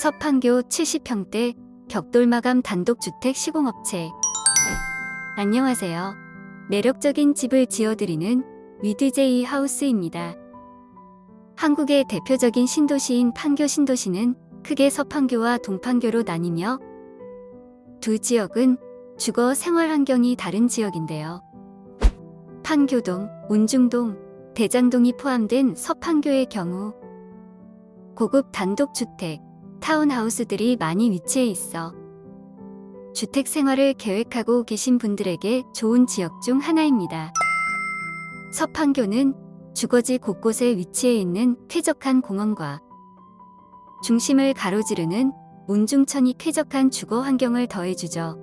서판교 70평대 벽돌마감 단독주택 시공업체. 안녕하세요. 매력적인 집을 지어드리는 위드제이 하우스입니다. 한국의 대표적인 신도시인 판교 신도시는 크게 서판교와 동판교로 나뉘며 두 지역은 주거 생활 환경이 다른 지역인데요. 판교동, 운중동, 대장동이 포함된 서판교의 경우 고급 단독주택, 타운하우스들이 많이 위치해 있어 주택 생활을 계획하고 계신 분들에게 좋은 지역 중 하나입니다. 서판교는 주거지 곳곳에 위치해 있는 쾌적한 공원과 중심을 가로지르는 운중천이 쾌적한 주거 환경을 더해주죠.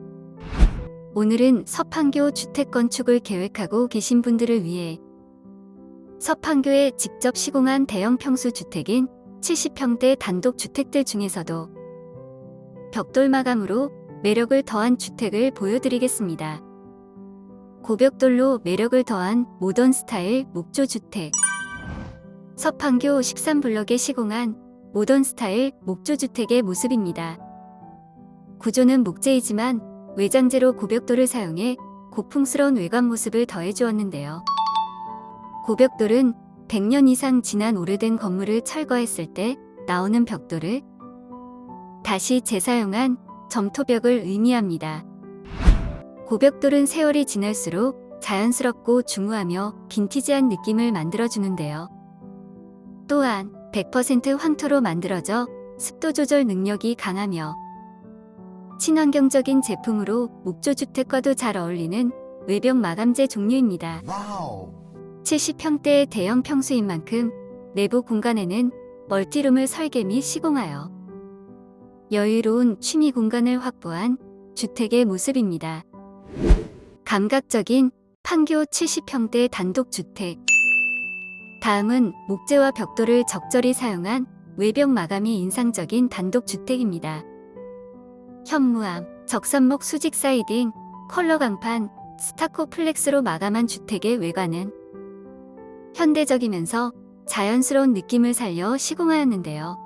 오늘은 서판교 주택 건축을 계획하고 계신 분들을 위해 서판교에 직접 시공한 대형 평수 주택인 70평대 단독 주택들 중에서도 벽돌 마감으로 매력을 더한 주택을 보여드리겠습니다. 고벽돌로 매력을 더한 모던 스타일 목조 주택. 서판교 13블럭에 시공한 모던 스타일 목조 주택의 모습입니다. 구조는 목재이지만 외장재로 고벽돌을 사용해 고풍스러운 외관 모습을 더해주었는데요. 고벽돌은 100년 이상 지난 오래된 건물을 철거했을 때 나오는 벽돌을 다시 재사용한 점토벽을 의미합니다. 고벽돌은 세월이 지날수록 자연스럽고 중후하며 빈티지한 느낌을 만들어주는데요. 또한 100% 황토로 만들어져 습도 조절 능력이 강하며 친환경적인 제품으로 목조주택과도 잘 어울리는 외벽 마감재 종류입니다. 와우. 70평대의 대형 평수인 만큼 내부 공간에는 멀티룸을 설계 및 시공하여 여유로운 취미 공간을 확보한 주택의 모습입니다. 감각적인 판교 70평대 단독주택. 다음은 목재와 벽돌을 적절히 사용한 외벽 마감이 인상적인 단독주택입니다. 현무암, 적산목 수직 사이딩, 컬러 강판, 스타코 플렉스로 마감한 주택의 외관은 현대적이면서 자연스러운 느낌을 살려 시공하였는데요.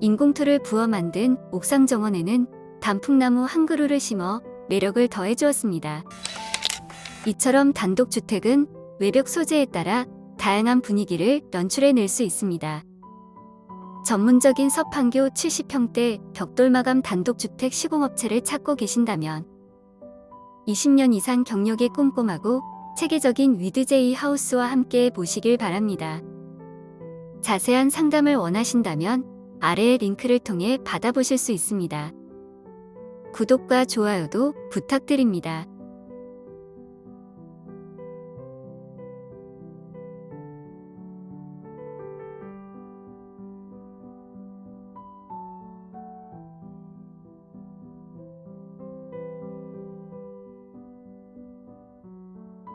인공토를 부어 만든 옥상 정원에는 단풍나무 한 그루를 심어 매력을 더해 주었습니다. 이처럼 단독주택은 외벽 소재에 따라 다양한 분위기를 연출해 낼 수 있습니다. 전문적인 서판교 70평대 벽돌 마감 단독주택 시공업체를 찾고 계신다면 20년 이상 경력의 꼼꼼하고 체계적인 위드제이 하우스와 함께 보시길 바랍니다. 자세한 상담을 원하신다면 아래의 링크를 통해 받아보실 수 있습니다. 구독과 좋아요도 부탁드립니다.